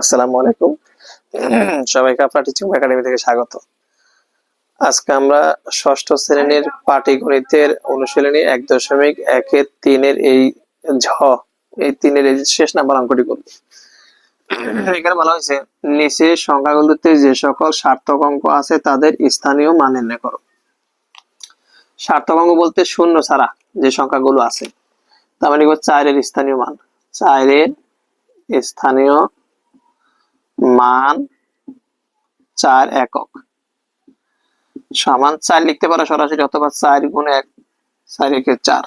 আসসালামু আলাইকুম। সবাইকে আপনার টিচিং একাডেমি থেকে স্বাগত। আজকে আমরা ষষ্ঠ শ্রেণির পাটিগণিতের অনুশীলনী এক দশমিক একের তিনের এই ঝ, এই তিনের এই শেষ নাম্বার অঙ্কটি করব। এখানে বলা হয়েছে, নিচে সংখ্যাগুলোতে যে সকল সার্থক অঙ্ক আছে তাদের স্থানীয় মান নির্ণয় করো। সার্থক অঙ্ক বলতে শূন্য ছাড়া যে সংখ্যাগুলো আছে, তার মানে চারের স্থানীয় মান। চারের স্থানীয় মান চার একক। সমান চার লিখতে পারো সরাসরি, অথবা চার গুণ এক, চার একে চার।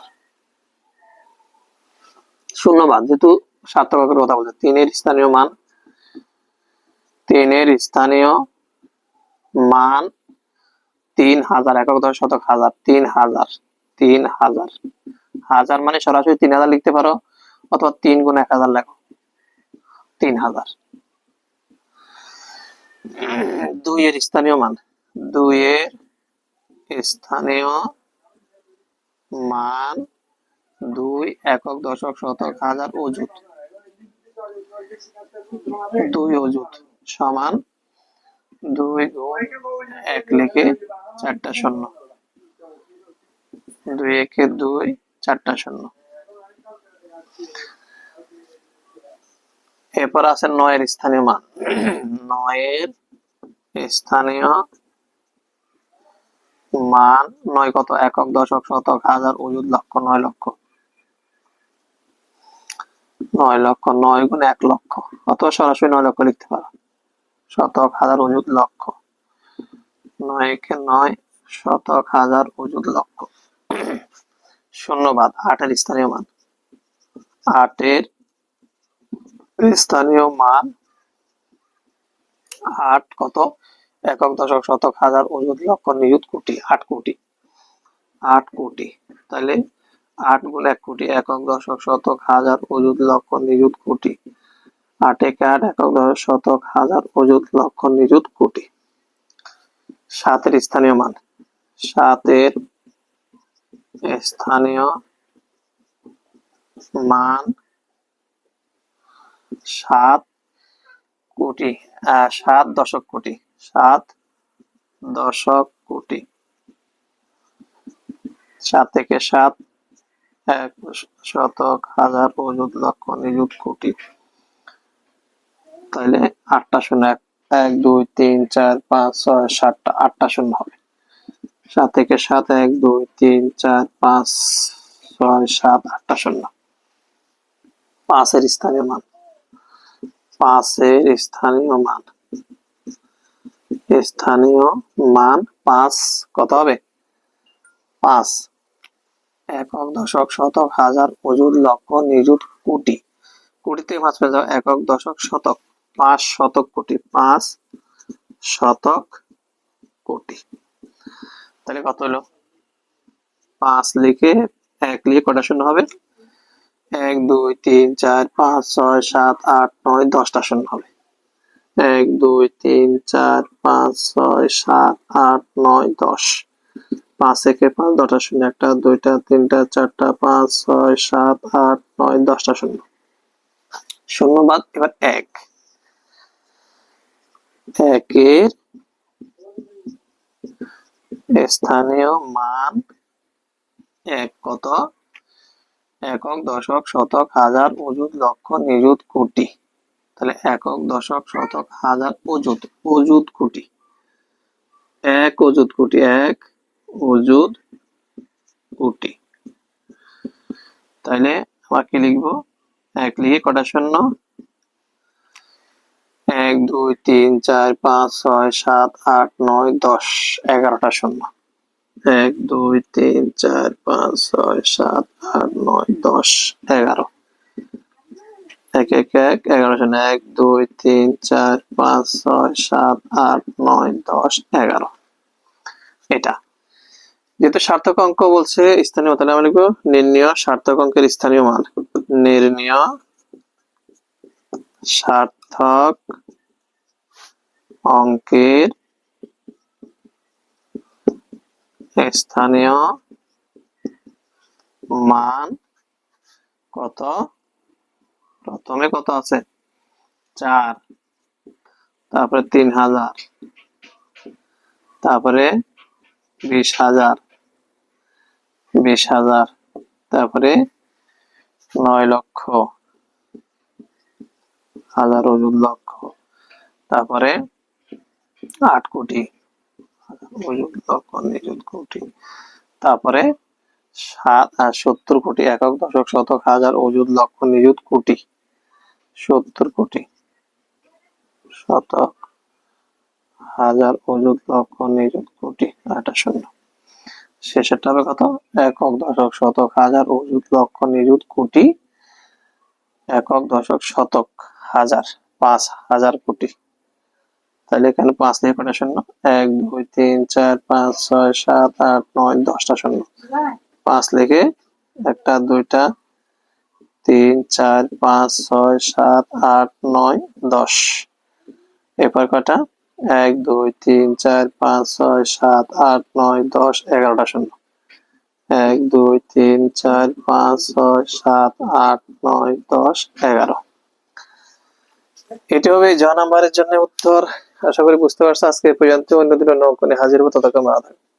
শূন্যবাদ যেহেতু সার্থকের কথা বলছে, তিনের স্থানীয় মান, তিনের স্থানীয় মান তিন হাজার, একক দশ শতক হাজার, তিন হাজার তিন হাজার। হাজার মানে সরাসরি তিন হাজার লিখতে পারো, অথবা তিন গুণ এক হাজার লেখো, তিন হাজার। দুইয়ের স্থানীয় মান। দুইয়ের স্থানীয় মান দুই একক দশক শতক হাজার অযুত। দুই অযুত সমান দুই গুণ এক লিখে চারটা শূন্য। দুই একে দুই চারটা শূন্য। এরপর আছে নয়ের স্থানীয় মান। নয়ের স্থানীয় মান নয় কত একক দশক শতক হাজার অযুত লক্ষ, নয় লক্ষ। নয় লক্ষ, নয় গুণ এক লক্ষ। অথবা সরাসরি নয় লক্ষ লিখতে পারো। শতক হাজার অযুত লক্ষ। নয় নয় শতক হাজার অযুত লক্ষ। শূন্যবাদ আটের স্থানীয় মান। আটের স্থানীয় মান আট কত? একক দশক শতক হাজার অযুত লক্ষ নিযুত কোটি, আট কোটি। আট কোটি। তাহলে আট গুণ এক কোটি, একক দশক শতক হাজার অযুত লক্ষ নিযুত কোটি। আট একে আট, একক দশক শতক হাজার অযুত লক্ষ নিযুত কোটি। সাতের স্থানীয় মান। সাতের স্থানীয় মান সাত কোটি। সাত দশক কোটি। সাত দশক কোটি। সাত থেকে সাত এক শতক হাজার অযুত লক্ষ নিযুত কোটি। তাহলে আটটা শূন্য এক এক, দুই, তিন, চার, পাঁচ, ছয় সাতটা আটটা শূন্য হবে। সাত থেকে সাত এক, দুই, তিন, চার, পাঁচ, ছয়, সাত, আটটা শূন্য। পাঁচের স্থানীয় মান পাঁচের স্থানীয় মান। স্থানীয় মান পাঁচ। কত হবে? পাঁচ। একক দশক শতক হাজার অযুত লক্ষ নিযুত কোটি। কোটি থেকে পাঁচ পেয়ে যাও একক দশক শতক। পাঁচ শতক কোটি। পাঁচ শতক কোটি। তাহলে কত হলো? পাঁচ লিখে এক লিখে কটা শূন্য হবে? এক, দুই, তিন, চার, পাঁচ, ছয়, সাত, আট, নয়, দশটা শূন্য হবে। এক, দুই, তিন, চার, পাঁচ, ছয়, সাত, আট, নয়, দশ। পাঁচ একে পাঁচ, দশটা শূন্য। একটা, দুইটা, তিনটা, চারটা, পাঁচ, ছয়, সাত, আট, নয়, দশটা শূন্য। শূন্য বাদ এবার এক। একের স্থানীয় মান এক কত? একক দশক শতক হাজার অযুত লক্ষ নিযুত কোটি। তাহলে একক দশক শতক হাজার অযুত অযুত কোটি। এক অযুত কোটি, এক অযুত কোটি। তাহলে আমরা কি লিখব? এক লিখে কটা শূন্য? এক, দুই, তিন, চার, পাঁচ, ছয়, সাত, আট, নয়, দশ, এগারোটা শূন্য। এক, দুই, তিন, চার পাঁচ ছয় সাত, আট, নয়, দশ, এগারো। এক এক এক, এগারো শূন্য এক, দুই, তিন, চার পাঁচ ছয় সাত, আট, নয়, দশ, এগারো। এটা। যেহেতু সার্থক অঙ্ক বলছে, স্থানীয় তাহলে আমরা লিখব নির্ণয় সার্থক অঙ্কের স্থানীয় মান। নির্ণয় সার্থক অঙ্কের স্থানীয় মান কত? প্রথমে কত আছে? চার। তারপরে তিন হাজার। তারপরে বিশ হাজার। বিশ হাজার। তারপরে নয় লক্ষ। হাজার অযুত লক্ষ। তারপরে আট কোটি। অযুত লক্ষ নিযুত কোটি। তারপরে সাত আর সত্তর কোটি একক দশক শতক হাজার অযুত লক্ষ নিযুত কোটি। সত্তর কোটি শতক হাজার অযুত লক্ষ নিযুত কোটি। আটা শূন্য। শেষেরটা হবে কত? একক দশক শতক হাজার অযুত লক্ষ নিযুত কোটি। একক দশক শতক হাজার, পাঁচ হাজার কোটি। তাহলে এখানে পাঁচ দিয়ে কটা শূন্য? এক, দুই, তিন, চার, পাঁচ, ছয়, সাত, আট, নয়, দশটা শূন্য। পাঁচ লিখে একটা, দুইটা, তিন, চার, পাঁচ, ছয়, সাত, আট, নয়, দশ। এরপর কটা এক, দুই, তিন, চার, পাঁচ, ছয়, সাত, আট, নয়, দশ, এগারোটা শূন্য। এক, দুই, তিন, চার, পাঁচ, ছয়, সাত, আট, নয়, দশ, এগারো। এটি হবে জ নাম্বারের জন্য উত্তর। আশা করি বুঝতে পারছ। আজকে পর্যন্ত। অন্য দিনের নৌকনে হাজির হব। ততক্ষণ থাকবে